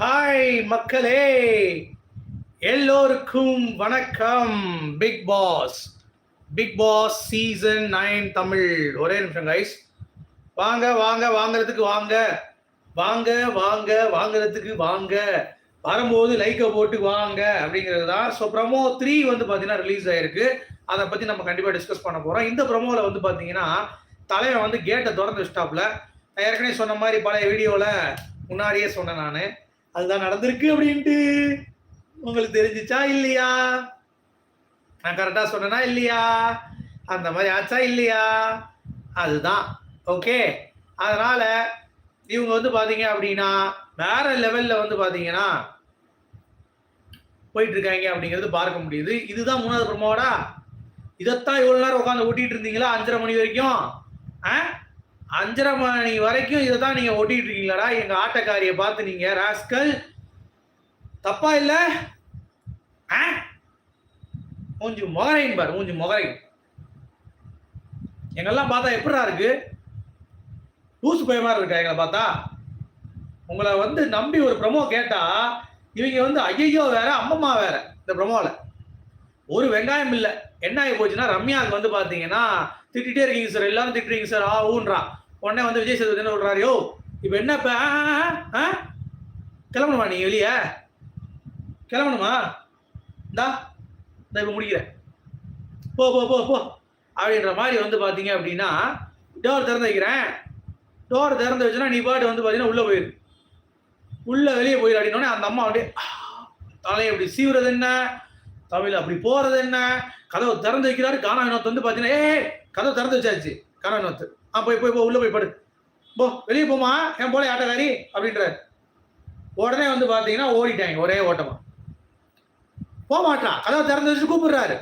Hi மக்களே எல்லோருக்கும் வணக்கம். Bigg Boss Bigg Boss season nine Tamil. ஒரே நிமிஷம் கைஸ் வாங்க வாங்க வாங்குறதுக்கு வாங்க. வாங்க வாங்க வாங்குறதுக்கு வாங்க. வரும்போது லைக்கை போட்டு வாங்க அப்படிங்கிறது தான் ஸோ ப்ரமோ த்ரீ வந்து பார்த்தீங்கன்னா ரிலீஸ் ஆயிருக்கு. அதை பற்றி நம்ம கண்டிப்பாக டிஸ்கஸ் பண்ண போகிறோம் இந்த ப்ரமோவில் வந்து பார்த்தீங்கன்னா தலைவன் வந்து கேட்டை திறந்து ஸ்டாப்பில் நான் ஏற்கனவே சொன்ன மாதிரி பழைய வீடியோவில் முன்னாடியே சொன்னேன் நான். அதுதான் நடந்திருக்கு அப்படின்ட்டு. உங்களுக்கு தெரிஞ்சிச்சா இல்லையா? நான் கரெக்டாக சொன்னேனா இல்லையா? அந்த மாதிரி ஆச்சா இல்லையா? அதுதான். ஓகே அதனால் இவங்க வந்து பார்த்தீங்க அப்படின்னா வேற லெவலில் வந்து பார்த்தீங்கன்னா போயிட்டு இருக்காங்க அப்படிங்கிறது பார்க்க முடியுது. இதுதான் மூணாவது ப்ரமோடா இதைத்தான் இவ்வளோ நேரம் உட்காந்து ஓட்டிட்டு இருந்தீங்களா? அஞ்சரை மணி வரைக்கும். ஆ? அஞ்சரை மணி வரைக்கும் இதை தான் நீங்கள் ஓட்டிட்டு இருக்கீங்களாடா எங்கள் ஆட்டக்காரியை பார்த்து நீங்கள் ராஸ்கல் தப்பா இல்லை? ஆ? மூஞ்சி மொகரைன் பாரு மூஞ்சி முகரைன் எங்கெல்லாம் பார்த்தா எப்படா இருக்கு? லூசு பய மாதிரி இருக்கா எங்களை பார்த்தா? உங்களை வந்து நம்பி ஒரு ப்ரமோ கேட்டா இவங்க வந்து ஐயோ வேற அம்மம்மா வேற இந்த ப்ரமோவில் ஒரு வெங்காயம் இல்லை. என்ன ஆகி போச்சுன்னா ரம்யாவுக்கு வந்து பார்த்தீங்கன்னா திட்டிகிட்டே இருக்கீங்க சார் எல்லாரும் திட்டுறீங்க சார் ஆ ஊன்றான் உடனே வந்து விஜய் சேதுபதி என்ன சொல்றாரு? யோ இப்போ என்ன ஆ கிளம்பணுமா நீ வெளியே? கிளம்பணுமா? இந்தா இந்த இப்போ முடிக்கிறேன். போ போ போ போ. அப்படின்ற மாதிரி வந்து பார்த்தீங்க அப்படின்னா டோர் திறந்து வைக்கிறேன். டோர் திறந்து வச்சுன்னா நீ பாட்டு வந்து பார்த்தீங்கன்னா உள்ளே போயிரு. உள்ளே வெளியே போயிரு அப்படின்னோடனே அந்த அம்மா அப்படியே தலையை அப்படி சீவுறது என்ன? தமிழ் அப்படி போறது என்ன? கதவை திறந்து வைக்கிறாரு கானா வினோத் வந்து பார்த்தீங்கன்னா ஏ கதவை திறந்து வச்சாச்சு. கானா வினோத்து ஆ போய் போய் போ உள்ள போய் படு. போ வெளியே போமா என் போல ஆட்டக்காரி அப்படின்றாரு உடனே வந்து பார்த்தீங்கன்னா ஓடிட்டாங்க ஒரே ஓட்டமா. போக மாட்டான் கதவை திறந்து வச்சு கூப்பிடுறாரு.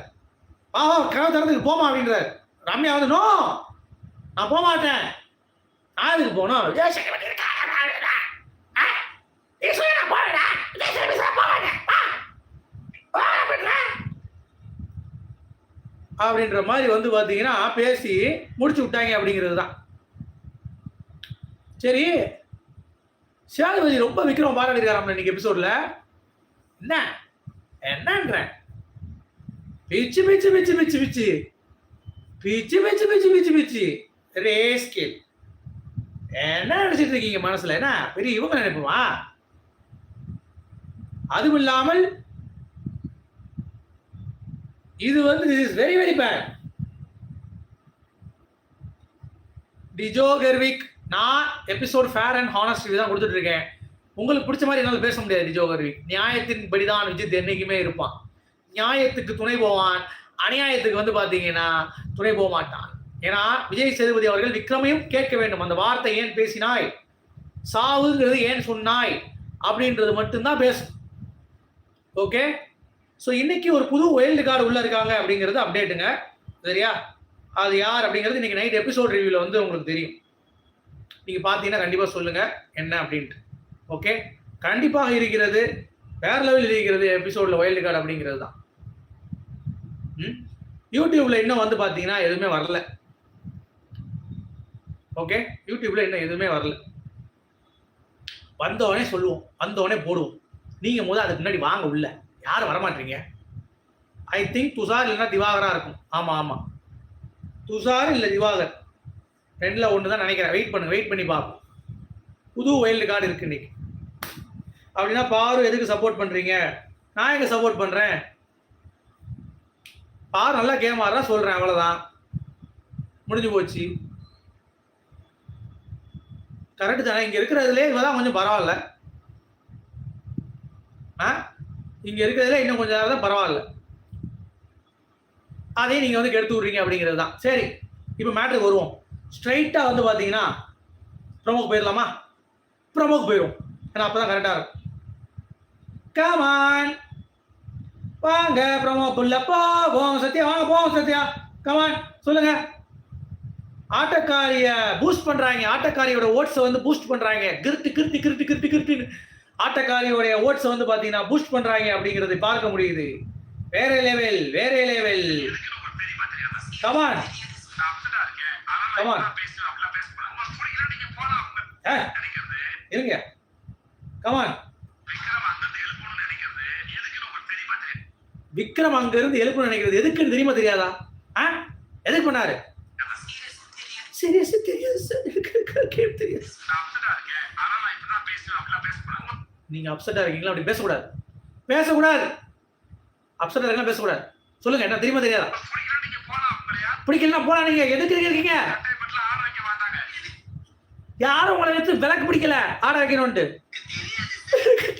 வா கதவை திறந்து போமா அப்படின்றாரு. ரம்யா வந்து நோ நான் போக மாட்டேன் நான் எதுக்கு போனோம் விஜய் சேதுபதி இருக்காரு. ஆ? நீ சொல்லு, நான் போறேன்டா. விஜய் சேதுபதி நான் போக மாட்டேன். வா. வா அப்படின்ற. அப்படின்ற மாதிரி வந்து பார்த்தீங்கன்னா பேசி முடிச்சு விட்டாங்க அப்படிங்கிறது தான். சரி. சேதுபதி ரொம்ப விக்ரம் பாராட்டிருக்காராம் இன்னைக்கு எபிசோட்ல என்ன? என்னன்றேன் பிச்சு பிச்சு பிச்சு பிச்சு பிச்சு. பிச்சு பிச்சு பிச்சு பிச்சு பிச்சு. ரேஸ்கேல் என்ன நினைச்சிட்டு இருக்கீங்க மனசுல? என்ன? பெரிய இவங்க நினைப்புமா? அதுவும் இல்லாமல் இது வந்து this is very very bad Tijo கர்விக் நான் எபிசோட் ஃபேர் அண்ட் ஹானஸ்ட் தான் கொடுத்துட்டு இருக்கேன். உங்களுக்கு பிடிச்ச மாதிரி என்னால் பேச முடியாது டிஜோ கெர்விக் நியாயத்தின் படிதான் விஜித் என்னைக்குமே இருப்பான். நியாயத்துக்கு துணை போவான். அநியாயத்துக்கு வந்து பார்த்தீங்கன்னா துணை போக மாட்டான். ஏன்னா விஜய் சேதுபதி அவர்கள் விக்ரமையும் கேட்க வேண்டும். அந்த வார்த்தை ஏன் பேசினாய்? சாவுங்கிறது ஏன் சொன்னாய்? அப்படின்றது மட்டும்தான் பேசும் ஓகே ஸோ இன்னைக்கு ஒரு புது வைல்டு கார்டு உள்ள இருக்காங்க அப்படிங்கிறது அப்டேட்டுங்க சரியா? அது யார் அப்படிங்கிறது இன்னைக்கு நைட் எபிசோட் ரிவியூல வந்து உங்களுக்கு தெரியும். நீங்கள் பார்த்தீங்கன்னா கண்டிப்பாக சொல்லுங்க என்ன அப்படின்ட்டு. ஓகே கண்டிப்பாக இருக்கிறது வேற லெவலில் இருக்கிறது எபிசோட்ல வைல்டு கார்டு அப்படிங்கிறது தான். ம்? யூடியூப்ல இன்னும் வந்து பாத்தீங்கன்னா எதுவுமே வரல. ஓகே யூடியூப்ல இன்னும் எதுவுமே வரல. வந்தவொடனே சொல்லுவோம். வந்தவொடனே போடுவோம். நீங்க முதல் அதுக்கு முன்னாடி வாங்க உள்ள. யாரும் வரமாட்டீங்க? ஐ திங்க் துஷார் இல்லைன்னா திவாகராக இருக்கும். ஆமாம் ஆமாம் துஷார் இல்லை திவாகர். ரெண்டில் ஒன்று தான் நினைக்கிறேன். வெயிட் பண்ணுங்க வெயிட் பண்ணி பார்ப்போம் புது வைல்டு கார்டு இருக்கு இன்னைக்கு. அப்படின்னா பாரு எதுக்கு சப்போர்ட் பண்ணுறீங்க நான் எங்கே சப்போர்ட் பண்ணுறேன் பார் நல்லா கேம் ஆடுறா சொல்கிறேன் அவ்வளோதான் முடிஞ்சு போச்சு. கரெக்டு தானே? இங்கே இருக்கிறதுலே இவதான் கொஞ்சம் பரவாயில்ல. ஆ? இங்கே இருக்கிறதுல இன்னும் கொஞ்சம் நேரம் தான் பரவாயில்ல. அதையும் நீங்கள் வந்து கெடுத்து விட்றீங்க அப்படிங்கிறது தான். சரி இப்போ மேட்ருக்கு வருவோம். ஸ்ட்ரைட்டாக வந்து பார்த்தீங்கன்னா ப்ரோமோக்கு போயிடலாமா? ப்ரோமோக்கு போயிடும் ஏன்னா அப்போ தான் கரெக்டாக இருக்கும். கமான் வாங்க ப்ரோமோக்குள்ள போவோம் சத்யா. வாங்க போவோம் சத்யா. கமான் சொல்லுங்க. ஆட்டக்காரிய பூஸ்ட் பண்றாங்க. ஆட்டக்காரியோட ஓட்ஸை வந்து பூஸ்ட் பண்றாங்க. கிருட்டு கிருட்டு கிருட்டு கிருட்டு கிருட்டுன்னு ஆட்டக்காரியோடைய ஓட்ஸ் வந்து பாத்தீங்கன்னா பூஸ்ட் பண்றாங்க அப்படிங்கறது பார்க்க முடியுது. வேற லெவல் வேற level come on come on இருங்க. கமான் விக்ரம் அங்க இருந்து எழுப்பணும் நினைக்கிறது. எதுக்குன்னு தெரியுமா தெரியாதா? எதுக்கு பண்ணாரு? சீரியஸ் தெரியாது. தெரியாது. நீங்க அப்செட்டா இருக்கீங்களா? அப்படி பேசக்கூடாது. பேசக்கூடாது. அப்செட்டா இருக்கீங்களா? பேசக்கூடாது. சொல்லுங்க என்ன தெரியுமா தெரியாதா? பிடிக்கலன்னா போலாம் நீங்க. எதுக்கு இருக்கீங்க? யாரும் உங்களை எடுத்து விளக்கு பிடிக்கல. ஆட வைக்கணும்ட்டு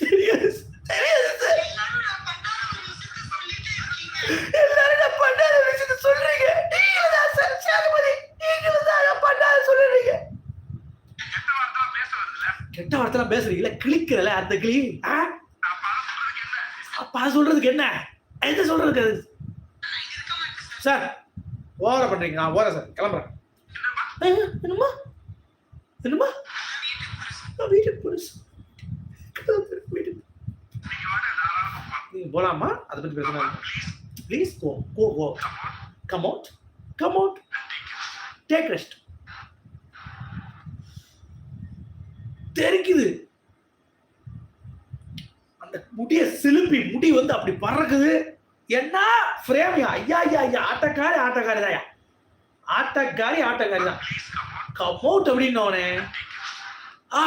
தெரியாது. எல்லாரும் நான் பண்ணாத விஷயத்த சொல்றீங்க. நீங்களும் தான் சார் சேதுபதி. நீங்களும் தான் நான் பண்ணாத சொல்றீங்க. கெட்ட வார்த்தைலாம் பேசுறீங்களா கிளிக்கிறல அந்த கிளி? அப்ப சொல்றதுக்கு என்ன? எது சொல்றதுக்கு அது? சார் ஓவரா பண்றீங்க. நான் ஓர சார் கிளம்புறேன். என்னம்மா? நான் வீட்டுக்கு நீங்க போலாமா. அதை பத்தி பேசணும் please go go go come out come out take rest தெரிக்குது. அந்த முடிய சிலுப்பி முடி வந்து அப்படி பறக்குது. என்ன? ஃப்ரேம் ஐயா ஐயா ஐயா. ஆட்டக்காரி ஆட்டக்காரி தாயா ஆட்டக்காரி ஆட்டக்காரி தான். கம் அவுட் அப்படின்னோனே. ஆ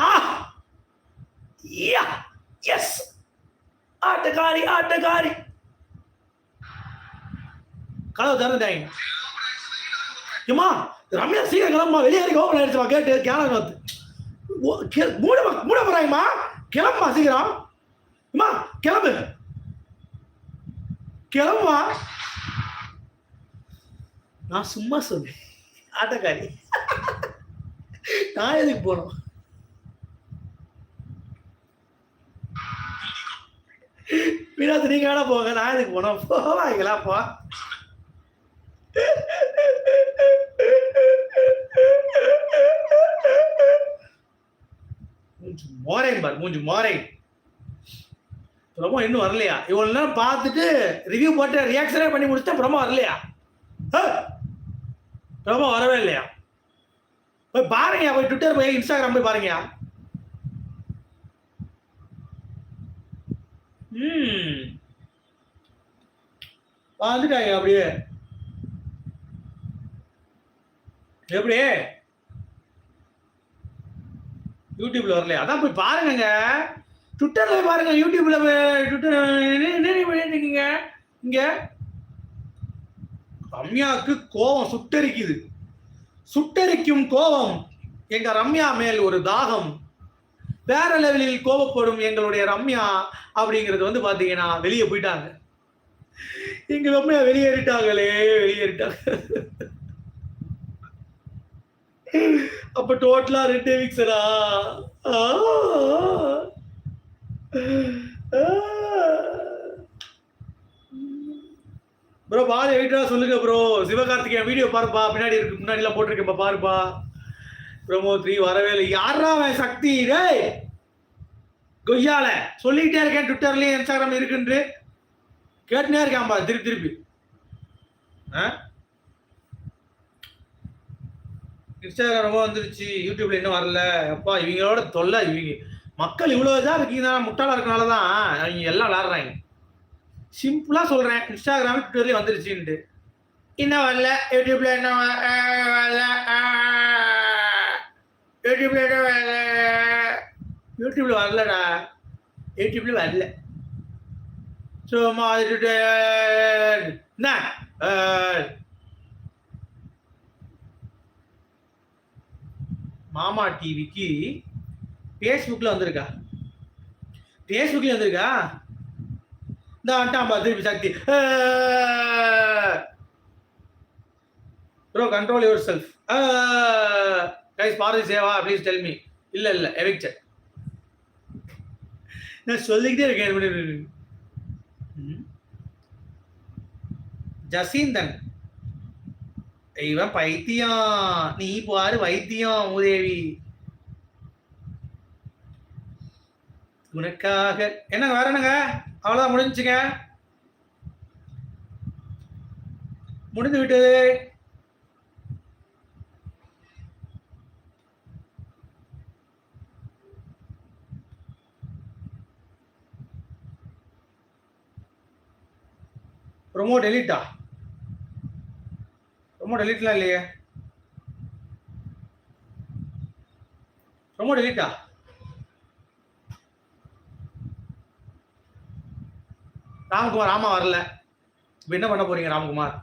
ஆ யா எஸ் ஆட்டக்காரி ஆட்டக்காரி. கதவு திறந்துட்டாங்க. ஏமா ரம்யா சீக்கிரம் கிளம்புமா? வெளியே இருக்க ஓப்பன் ஆயிடுச்சுமா கேட்டு கேனல் வந்து. மூட மூட போறாங்கம்மா கிளம்புமா சீக்கிரம்? அம்மா கிளம்பு. கிளம்புமா? நான் சும்மா சொன்னேன். ஆட்டக்காரி. நான் எதுக்கு போனோம் வினோத் நீங்க வேணா போங்க. நான் எதுக்கு போனோம் போவாங்களா போ. மூஞ்சு மோரையும் பார் மூஞ்சு மோரை. ப்ரமோ இன்னும் வரலையா? இவ்வளவு நேரம் பார்த்துட்டு ரிவ்யூ போட்டு ரியாக்ஷனே பண்ணி முடிச்சுட்டா ப்ரமோ வரலையா? ப்ரமோ வரவே இல்லையா? போய் பாருங்க போய் ட்விட்டர் போய் இன்ஸ்டாகிராம் போய் பாருங்க. ம். வந்துட்டாங்க அப்படியே. எப்படி? யூடியூப்ல வரலையா? அதான் போய் பாருங்க ட்விட்டர்ல பாருங்க. யூடியூப்ல ட்விட்டர் என்ன பண்ணிட்டு இருக்கீங்க? இங்க. ரம்யாவுக்கு கோபம் சுட்டரிக்குது. சுட்டரிக்கும் கோபம் எங்க ரம்யா மேல் ஒரு தாகம். வேற லெவலில் கோபப்படும் எங்களுடைய ரம்யா அப்படிங்கிறது வந்து பாத்தீங்கன்னா வெளியே போயிட்டாங்க. எங்க ரம்யா வெளியேறிட்டாங்களே வெளியேறிட்டாங்க. அப்ப டோட்டலா ரெண்டே வீக்ஸரா ப்ரோ பால் எயிட்டா சொல்லுங்க ப்ரோ சிவகார்த்திகேயன் வீடியோ பாருப்பா. பின்னாடி இருக்கு முன்னாடி எல்லாம் போட்டிருக்கேன்ப்பா பாருப்பா. ப்ரோமோ த்ரீ வரவே இல்லை. யாரா அவன் சக்தி? டேய்! கொய்யால. சொல்லிக்கிட்டே இருக்கேன் ட்விட்டர்லயும் இன்ஸ்டாகிராம் இருக்குன்று கேட்டுனே இருக்கான்பா திருப்பி திருப்பி. ஆ? இன்ஸ்டாகிராம் வந்துருச்சு யூடியூப்ல இன்னும் வரல. அப்பா இவங்களோட தொல்லை இவங்க மக்கள் இவ்வளோ இதாக இருக்கீங்க முட்டாளா இருக்கனால தான் அவங்க எல்லாம் விளாடுறாங்க. சிம்பிளா சொல்றேன். இன்ஸ்டாகிராம் ட்விட்டர்லயும் வந்துருச்சுன்ட்டு. இன்னும் வரல. யூடியூப்ல என்ன வரல. யூடியூப்ல என்ன வரல. யூடியூப்ல வரலடா. யூடியூப்ல வரல. சும்மா என்ன மாமா டிவிக்கு ஃபேஸ்புக்கில் வந்திருக்கா? ஃபேஸ்புக்கில் வந்திருக்கா? இந்த வந்துட்டான்பா திருப்பி Sakthi. Bro control yourself guys Bharathi Seva please tell me இல்லை இல்லை எவிக்டட் நான் சொல்லிக்கிட்டே இருக்கேன். ஜசீந்தன். இவன் பைத்தியம். நீ பாரு வைத்தியம் மூதேவி உனக்காக. என்னங்க வேற என்னங்க? அவ்வளோதான் முடிஞ்சுங்க முடிந்து விட்டது. ப்ரொமோ டெலிட்டா ரொம்ப டெலிட்லாம் இல்லையே. ரொம்ப டெலிட்டா ராம்குமார் ஆமா வரல. இப்போ என்ன பண்ண போறீங்க ராம்குமார்?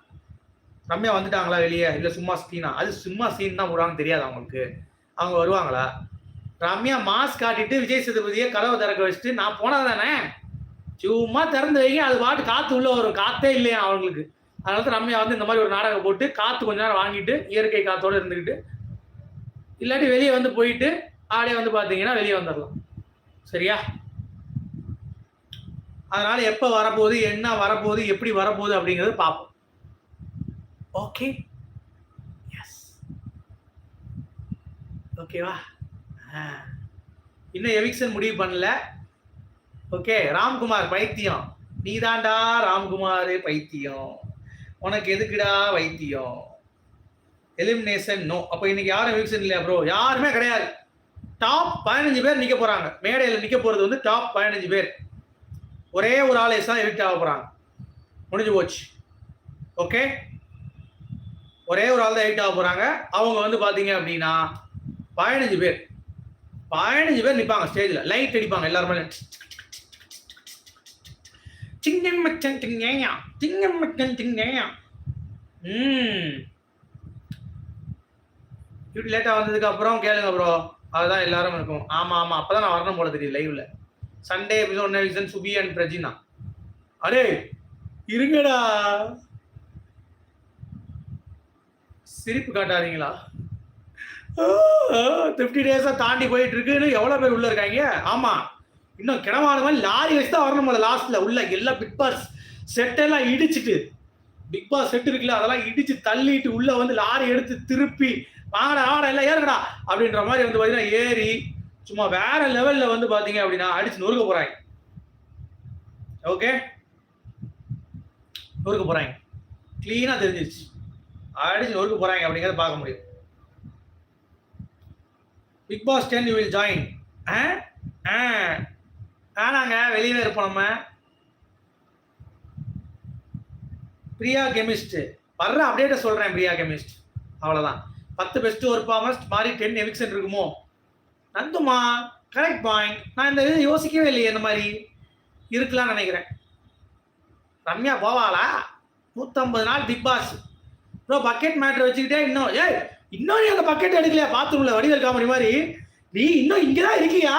ரம்யா வந்துட்டாங்களா வெளியே? இல்லை சும்மா சீனா அது சும்மா சீன் தான் விடுவாங்க தெரியாது அவங்களுக்கு. அவங்க வருவாங்களா? ரம்யா மாஸ்க் காட்டிட்டு விஜய் சேதுபதியை கதவை திறக்க வச்சுட்டு நான் போனா தானே? சும்மா திறந்து வைங்க அது பாட்டு காத்து உள்ள வரும். காத்தே இல்லையா அவங்களுக்கு? அதனால தான் ரம்யா வந்து இந்த மாதிரி ஒரு நாடகம் போட்டு காத்து கொஞ்ச நேரம் வாங்கிட்டு இயற்கை காத்தோட இருந்துக்கிட்டு இல்லாட்டி வெளியே வந்து போயிட்டு ஆடே வந்து பார்த்தீங்கன்னா வெளியே வந்துடலாம் சரியா? அதனால எப்போ வரப்போகுது என்ன வரப்போகுது எப்படி வரப்போகுது அப்படிங்கிறது பார்ப்போம். ஓகே எஸ் ஓகேவா இன்னும் எவிக்ஷன் முடிவு பண்ணல. ஓகே ராம்குமார் பைத்தியம். நீதாண்டா ராம்குமார் பைத்தியம். உனக்கு எதுக்குடா வைத்தியம்? எலிமினேஷன் நோ அப்போ இன்னைக்கு யாரும் எவிக்ஷன் இல்லையா ப்ரோ யாருமே கிடையாது. டாப் பதினஞ்சு பேர் நிற்க போகிறாங்க மேடையில் நிற்க போகிறது வந்து டாப் பதினஞ்சு பேர். ஒரே ஒரு ஆளேஸ் தான் எவிக்ட் ஆக போகிறாங்க முடிஞ்சு போச்சு. ஓகே ஒரே ஒரு ஆள் தான் எவிக்ட் ஆக போகிறாங்க அவங்க வந்து பார்த்தீங்க அப்படின்னா பதினஞ்சு பேர். பதினஞ்சு பேர் நிற்பாங்க ஸ்டேஜில் லைட் அடிப்பாங்க எல்லாருமே சிங்கம் மச்சன் திங்கேயா சிங்கம் மச்சன் திங்கேயா ம் இப்படி லேட்டாக வந்ததுக்கு அப்புறம் கேளுங்க ப்ரோ அதுதான் எல்லாரும் இருக்கும் ஆமாம் ஆமாம் அப்போ தான் நான் வரணும் போல தெரியும் லைவ்ல சண்டே எபிசோட் நெவிசன் சுபி அண்ட் பிரஜினா அரே இருங்கடா. சிரிப்பு காட்டாதீங்களா? ஃபிஃப்டி டேஸாக தாண்டி போயிட்டு இருக்குன்னு எவ்வளோ பேர் உள்ள இருக்காங்க? ஆமாம் இன்னும் கிடமான மாதிரி லாரி வச்சு தான் வரணும் போல லாஸ்ட்ல உள்ள எல்லா பிக் பாஸ் செட்டெல்லாம் இடிச்சிட்டு. பிக் பாஸ் செட் இருக்குல்ல அதெல்லாம் இடிச்சு தள்ளிட்டு உள்ள வந்து லாரி எடுத்து திருப்பி ஆட ஆட எல்லாம் ஏறுங்கடா அப்படின்ற மாதிரி வந்து பார்த்தீங்கன்னா ஏறி சும்மா வேற லெவல்ல வந்து பாத்தீங்க அப்படின்னா அடிச்சு நொறுக்க போறாங்க. ஓகே நொறுக்க போறாங்க. கிளீனா தெரிஞ்சிருச்சு. அடிச்சு நொறுக்க போறாங்க அப்படிங்கறத பார்க்க முடியும். Bigg Boss then you will join ஆ? ஆ. வேணாங்க வெளியே இருப்போம் நம்ம. பிரியா கெமிஸ்ட். வர்ற அப்டேட்டை சொல்றேன் பிரியா கெமிஸ்ட். அவ்வளவுதான். பத்து பெஸ்ட் ஒரு பாமஸ்ட் மாதிரி டென் எவிக்ஷன் இருக்குமோ? நந்துமா கரெக்ட் பாயிண்ட் நான் இந்த இது யோசிக்கவே இல்லையே இந்த மாதிரி இருக்கலாம்னு நினைக்கிறேன். ரம்யா போவாளா? நூற்றம்பது நாள் பிக் பாஸ் ப்ரோ பக்கெட் மேட்ரு வச்சுக்கிட்டே இன்னும் ஏய் இன்னும் நீ அந்த பக்கெட் எடுக்கலையா? பாத்ரூம்ல வடிவேல் காமெடி மாதிரி. நீ இன்னும் இங்கே தான் இருக்கியா?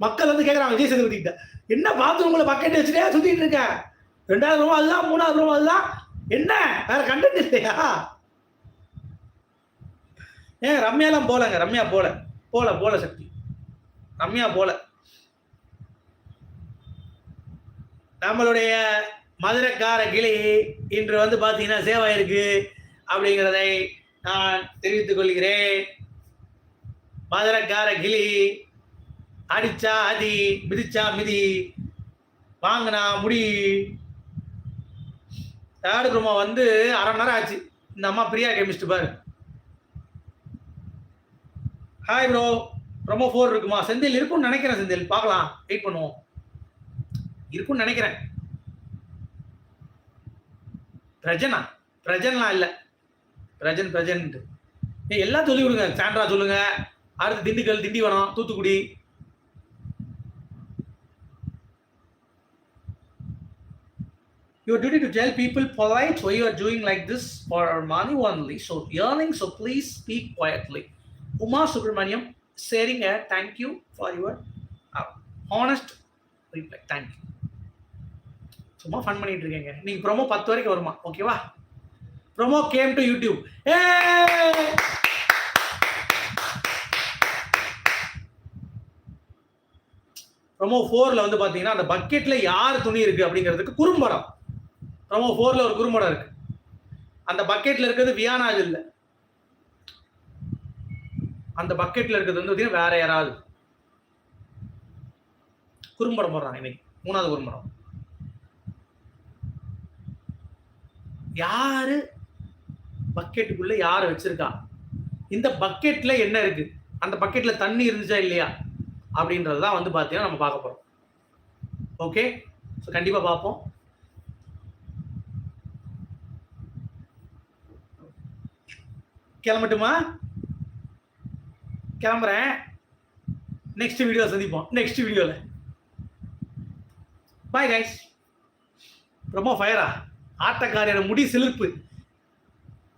மக்கள் வந்து கேட்குறாங்க விஜய் சேதுபதி கிட்ட. என்ன பாத்ரூம்ல பக்கெட் வச்சுட்டே சுத்திட்டு இருக்க? ரெண்டாவது ரூபா அதுதான் மூணாவது ரூபா அதுதான். என்ன? வேற கண்டென்ட் இல்லையா? ஏன் ரம்யாலாம் போலங்க ரம்யா போல. போல போல சக்தி. ரம்யா போல. நம்மளுடைய மதுரைக்கார கிளி இன்று வந்து பார்த்தீங்கன்னா சேவாயிருக்கு அப்படிங்கிறதை நான் தெரிவித்துக் கொள்கிறேன். மதுரைக்கார கிளி அடிச்சா அதி மிதிச்சா மிதி வாங்கினா முடி. தேர்டு குருமா வந்து அரை மணி நேரம் ஆச்சு. இந்த அம்மா பிரியா கெமிஸ்ட் பாரு. ஹாய் ப்ரோ ப்ரொமோ ஃபோர் இருக்குமா? செந்தில் இருக்கும்னு நினைக்கிறேன் செந்தில். பார்க்கலாம். வெயிட் பண்ணுவோம். இருக்கும்னு நினைக்கிறேன். பிரஜனா? பிரஜன்லாம் இல்லை. பிரஜன் பிரஜன்ட்டு. ஏய் எல்லாம் சொல்லி கொடுங்க. சாண்ட்ரா சொல்லுங்க. அடுத்து Dindigul Tindivanam Thoothukudi. Your duty to tell people polite why you are doing like this for our money only. So yearning, so please speak quietly. Uma Subramaniam sharing a thank you for your uh, honest reply. Thank you. சும்மா fun பண்ணிட்டு இருக்கீங்க நீங்க promo பத்து வரைக்கும் வருமா ஓகேவா promo came to YouTube a promo ஃபோர்ல வந்து பாத்தீங்கன்னா அந்த பக்கெட்ல யார் துணி இருக்கு அப்படிங்கிறதுக்கு குறும்படம் ப்ரோமோ ஃபோரில் ஒரு குறும்படம் இருக்கு. அந்த பக்கெட்டில் இருக்கிறது வியானாஜ் இல்லை. அந்த பக்கெட்டில் இருக்கிறது வந்து பார்த்தீங்கன்னா வேற யாராவது. குறும்படம் போடுறாங்க இன்னைக்கு. மூணாவது குறும்படம். யாரு பக்கெட்டுக்குள்ள யாரை வச்சிருக்கா? இந்த பக்கெட்ல என்ன இருக்கு? அந்த பக்கெட்ல தண்ணி இருந்துச்சா இல்லையா? அப்படின்றது தான் வந்து பார்த்தீங்கன்னா நம்ம பார்க்க போறோம். ஓகே ஸோ கண்டிப்பாக பார்ப்போம். கிளம்பட்டுமா? கிளம்புறேன். நெக்ஸ்ட் வீடியோ சந்திப்போம். நெக்ஸ்ட் வீடியோவில் பாய் கைஸ் ரொம்ப ஃபயரா ஆட்டக்காரியோட முடி சிலிர்ப்பு.